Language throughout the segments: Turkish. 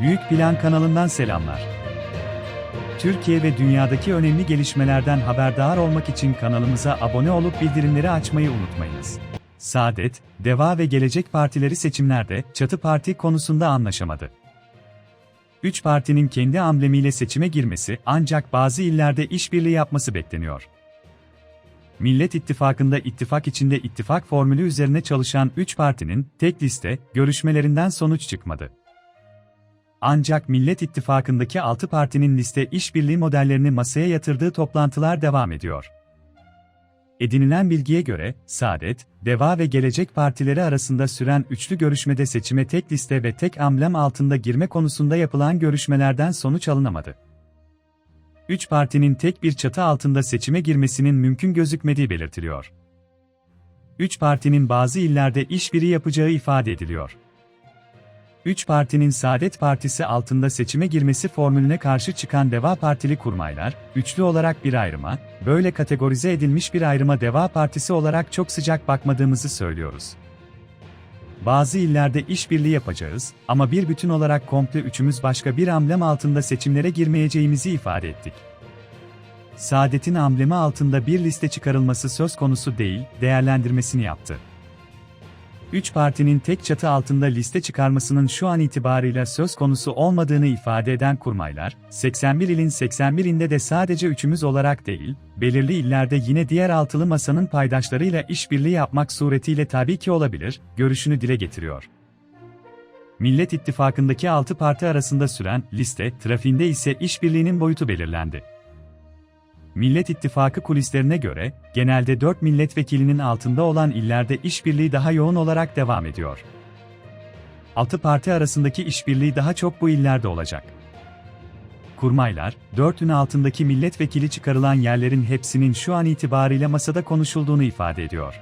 Büyük Plan kanalından selamlar. Türkiye ve dünyadaki önemli gelişmelerden haberdar olmak için kanalımıza abone olup bildirimleri açmayı unutmayınız. Saadet, Deva ve Gelecek Partileri seçimlerde çatı parti konusunda anlaşamadı. Üç partinin kendi amblemiyle seçime girmesi ancak bazı illerde işbirliği yapması bekleniyor. Millet İttifakı'nda ittifak içinde ittifak formülü üzerine çalışan 3 partinin tek liste görüşmelerinden sonuç çıkmadı. Ancak Millet İttifakı'ndaki 6 partinin liste işbirliği modellerini masaya yatırdığı toplantılar devam ediyor. Edinilen bilgiye göre, Saadet, Deva ve Gelecek Partileri arasında süren üçlü görüşmede seçime tek liste ve tek amblem altında girme konusunda yapılan görüşmelerden sonuç alınamadı. Üç partinin tek bir çatı altında seçime girmesinin mümkün gözükmediği belirtiliyor. Üç partinin bazı illerde işbirliği yapacağı ifade ediliyor. Üç partinin Saadet Partisi altında seçime girmesi formülüne karşı çıkan Deva Partili kurmaylar, üçlü olarak bir ayrıma, böyle kategorize edilmiş bir ayrıma Deva Partisi olarak çok sıcak bakmadığımızı söylüyoruz. Bazı illerde işbirliği yapacağız ama bir bütün olarak komple üçümüz başka bir amblem altında seçimlere girmeyeceğimizi ifade ettik. Saadet'in amblemi altında bir liste çıkarılması söz konusu değil, değerlendirmesini yaptı. Üç partinin tek çatı altında liste çıkarmasının şu an itibarıyla söz konusu olmadığını ifade eden kurmaylar, 81 ilin 81'inde de sadece üçümüz olarak değil, belirli illerde yine diğer altılı masanın paydaşlarıyla işbirliği yapmak suretiyle tabii ki olabilir, görüşünü dile getiriyor. Millet İttifakı'ndaki altı parti arasında süren liste trafiğinde ise işbirliğinin boyutu belirlendi. Millet İttifakı kulislerine göre, genelde 4 milletvekilinin altında olan illerde işbirliği daha yoğun olarak devam ediyor. Altı parti arasındaki işbirliği daha çok bu illerde olacak. Kurmaylar, 4'ün altındaki milletvekili çıkarılan yerlerin hepsinin şu an itibariyle masada konuşulduğunu ifade ediyor.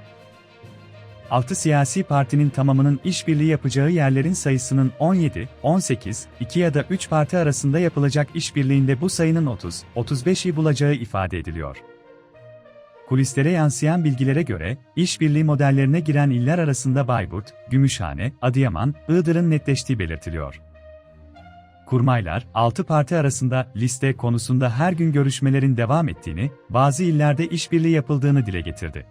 Altı siyasi partinin tamamının işbirliği yapacağı yerlerin sayısının 17, 18, 2 ya da 3 parti arasında yapılacak işbirliğinde bu sayının 30, 35'i bulacağı ifade ediliyor. Kulislere yansıyan bilgilere göre, işbirliği modellerine giren iller arasında Bayburt, Gümüşhane, Adıyaman, Iğdır'ın netleştiği belirtiliyor. Kurmaylar, 6 parti arasında liste konusunda her gün görüşmelerin devam ettiğini, bazı illerde işbirliği yapıldığını dile getirdi.